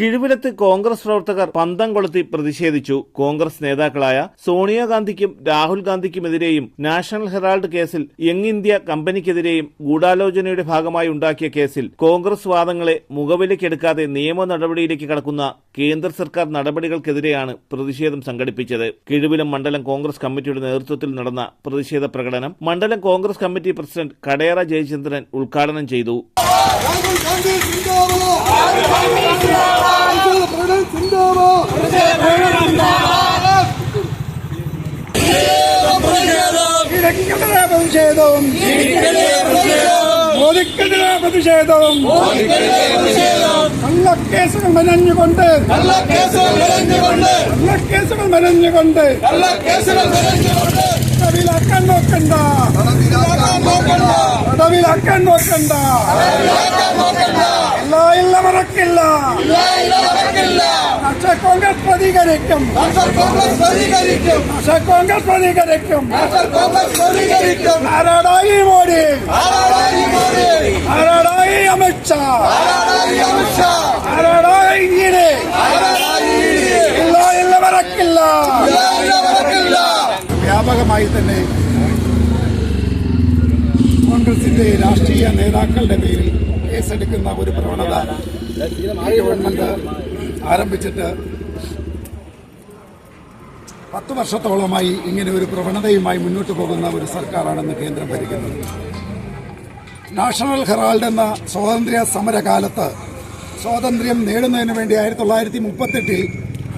കിഴുവിലത്ത് കോൺഗ്രസ് പ്രവർത്തകർ പന്തം കൊളുത്തി പ്രതിഷേധിച്ചു. കോൺഗ്രസ് നേതാക്കളായ സോണിയാഗാന്ധിക്കും രാഹുൽ ഗാന്ധിക്കുമെതിരെയും നാഷണൽ ഹെറാൾഡ് കേസിൽ യങ് ഇന്ത്യ കമ്പനിക്കെതിരെയും ഗൂഢാലോചനയുടെ ഭാഗമായി ഉണ്ടാക്കിയ കേസിൽ കോൺഗ്രസ് വാദങ്ങളെ മുഖവിലക്കെടുക്കാതെ നിയമ നടപടിയിലേക്ക് കടക്കുന്ന കേന്ദ്ര സർക്കാർ നടപടികൾക്കെതിരെയാണ് പ്രതിഷേധം സംഘടിപ്പിച്ചത്. കിഴുവിലം മണ്ഡലം കോൺഗ്രസ് കമ്മിറ്റിയുടെ നേതൃത്വത്തിൽ നടന്ന പ്രതിഷേധ പ്രകടനം മണ്ഡലം കോൺഗ്രസ് കമ്മിറ്റി പ്രസിഡന്റ് കടേറ ജയചന്ദ്രൻ ഉദ്ഘാടനം ചെയ്തു. ഇടയ്ക്കെതിരെ പ്രതിഷേധവും മോദിക്കെതിരെ പ്രതിഷേധവും കള്ളക്കേസുകൾ മെനഞ്ഞുകൊണ്ട് കള്ളക്കേസുകൾ മെനഞ്ഞുകൊണ്ട് തടവിലാക്കാൻ നോക്കണ്ട. തടവിലാക്കാൻ നോക്കണ്ട. ഇല്ല ഇല്ല മറക്കില്ല പക്ഷേ കോൺഗ്രസ് പ്രതികരിക്കും. പക്ഷേ കോൺഗ്രസ് പ്രതികരിക്കും. ആരാടായി മോഡി ആരാടായി അമിത്ഷാ ആരാടായി ഇങ്ങനെ? ഇല്ല ഇല്ല വരക്കില്ല. വ്യാപകമായി തന്നെ കോൺഗ്രസിന്റെ രാഷ്ട്രീയ നേതാക്കളുടെ പേരിൽ കേസെടുക്കുന്ന ഒരു പ്രവണത ഗവൺമെന്റ് ആരംഭിച്ചിട്ട് പത്ത് വർഷത്തോളമായി ഇങ്ങനെ ഒരു പ്രവണതയുമായി മുന്നോട്ട് പോകുന്ന ഒരു സർക്കാരാണെന്ന് കേന്ദ്രം ഭരിക്കുന്നത് നാഷണൽ ഹെറാൾഡ് എന്ന സ്വാതന്ത്ര്യ സമരകാലത്ത് സ്വാതന്ത്ര്യം നേടുന്നതിന് വേണ്ടി ആയിരത്തി തൊള്ളായിരത്തി മുപ്പത്തെട്ടിൽ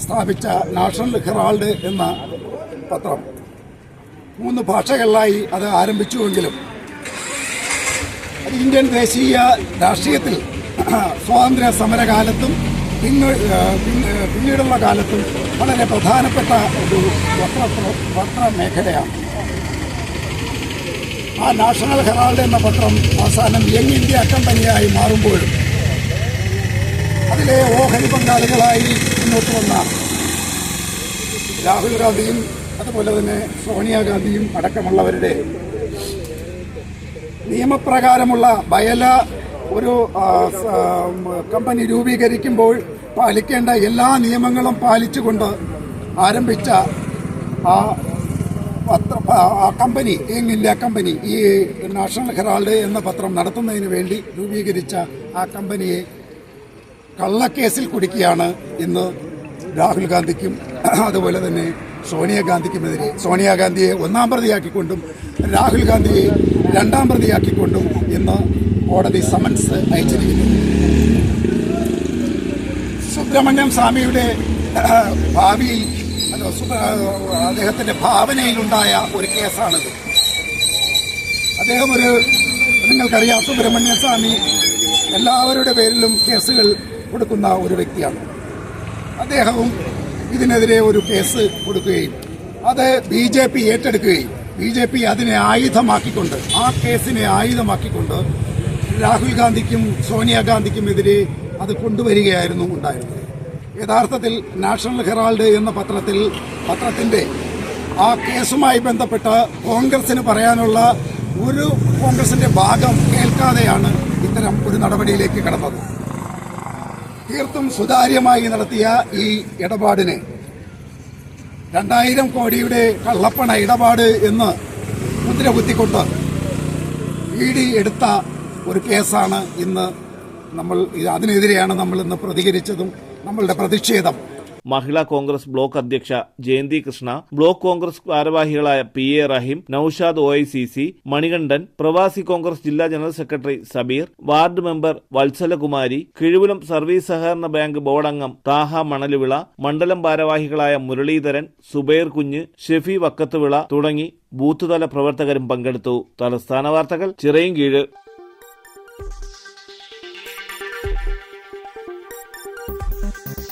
സ്ഥാപിച്ച നാഷണൽ ഹെറാൾഡ് എന്ന പത്രം. മൂന്ന് ഭാഷകളിലായി അത് ആരംഭിച്ചുവെങ്കിലും ഇന്ത്യൻ ദേശീയ രാഷ്ട്രീയത്തിൽ സ്വാതന്ത്ര്യ സമരകാലത്തും പിന്നെ പിന്നീടുള്ള കാലത്തും വളരെ പ്രധാനപ്പെട്ട ഒരു വസ്ത്ര വസ്ത്ര മേഖലയാണ്. ആ നാഷണൽ ഹെറാൾഡ് എന്ന പത്രം അവസാനം യങ് ഇന്ത്യ കമ്പനിയായി മാറുമ്പോഴും അതിലെ ഓഹരി പങ്കാളികളായി മുന്നോട്ട് വന്ന രാഹുൽ ഗാന്ധിയും അതുപോലെ തന്നെ സോണിയാഗാന്ധിയും അടക്കമുള്ളവരുടെ നിയമപ്രകാരമുള്ള ബയല ഒരു കമ്പനി രൂപീകരിക്കുമ്പോൾ പാലിക്കേണ്ട എല്ലാ നിയമങ്ങളും പാലിച്ചുകൊണ്ട് ആരംഭിച്ച ആ പത്ര കമ്പനി യങ് ഇന്ത്യ കമ്പനി ഈ നാഷണൽ ഹെറാൾഡ് എന്ന പത്രം നടത്തുന്നതിന് വേണ്ടി രൂപീകരിച്ച ആ കമ്പനിയെ കള്ളക്കേസിൽ കുടുക്കിയാണ് ഇന്ന് രാഹുൽ ഗാന്ധിക്കും അതുപോലെ തന്നെ സോണിയാഗാന്ധിക്കുമെതിരെ സോണിയാഗാന്ധിയെ ഒന്നാം പ്രതിയാക്കിക്കൊണ്ടും രാഹുൽ ഗാന്ധിയെ രണ്ടാം പ്രതിയാക്കിക്കൊണ്ടും ഇന്ന് കോടതി സമൻസ് അയച്ചിരിക്കുന്നു. സുബ്രഹ്മണ്യം സ്വാമിയുടെ ഭാവിയിൽ അദ്ദേഹത്തിന്റെ ഭാവനയിലുണ്ടായ ഒരു കേസാണിത്. അദ്ദേഹം ഒരു നിങ്ങൾക്കറിയാം സുബ്രഹ്മണ്യ സ്വാമി എല്ലാവരുടെ പേരിലും കേസുകൾ കൊടുക്കുന്ന ഒരു വ്യക്തിയാണ്. അദ്ദേഹവും ഇതിനെതിരെ ഒരു കേസ് കൊടുക്കുകയും അത് ബി ജെ പി ഏറ്റെടുക്കുകയും ബി ജെ പി അതിനെ ആയുധമാക്കിക്കൊണ്ട് ആ കേസിനെ ആയുധമാക്കിക്കൊണ്ട് രാഹുൽ ഗാന്ധിക്കും സോണിയാഗാന്ധിക്കും എതിരെ അത് കൊണ്ടുവരികയായിരുന്നു ഉണ്ടായിരുന്നത്. യഥാർത്ഥത്തിൽ നാഷണൽ ഹെറാൾഡ് എന്ന പത്രത്തിൽ പത്രത്തിന്റെ ആ കേസുമായി ബന്ധപ്പെട്ട് കോൺഗ്രസിന് പറയാനുള്ള ഒരു കോൺഗ്രസിന്റെ ഭാഗം കേൾക്കാതെയാണ് ഇത്തരം ഒരു നടപടിയിലേക്ക് കടന്നത്. തീർത്തും സുതാര്യമായി നടത്തിയ ഈ ഇടപാടിനെ രണ്ടായിരം കോടിയുടെ കള്ളപ്പണ ഇടപാട് എന്ന് മുദ്ര കുത്തിക്കൊണ്ട് ഇ എടുത്ത ഒരു കേസാണ് ഇന്ന് നമ്മൾ അതിനെതിരെയാണ് നമ്മൾ ഇന്ന് പ്രതികരിച്ചതും നമ്മളുടെ പ്രതിഷേധം. മഹിളാ കോൺഗ്രസ് ബ്ലോക്ക് അധ്യക്ഷ ജയന്തി കൃഷ്ണ ബ്ലോക്ക് കോൺഗ്രസ് ഭാരവാഹികളായ P A Rahim Naushad O I C C Manikandan പ്രവാസി കോൺഗ്രസ് ജില്ലാ general secretary Sabeer ward member Vatsalakumari Kizhuvilam service സഹകരണ ബാങ്ക് ബോർഡ് അംഗം താഹ മണലുവിള മണ്ഡലം ഭാരവാഹികളായ മുരളീധരൻ സുബൈർ കുഞ്ഞ് ഷെഫി വക്കത്തുവിള തുടങ്ങി ബൂത്തുതല പ്രവർത്തകരും പങ്കെടുത്തു. തലസ്ഥാന വാർത്തകൾ ചിറയൻകീഴ്.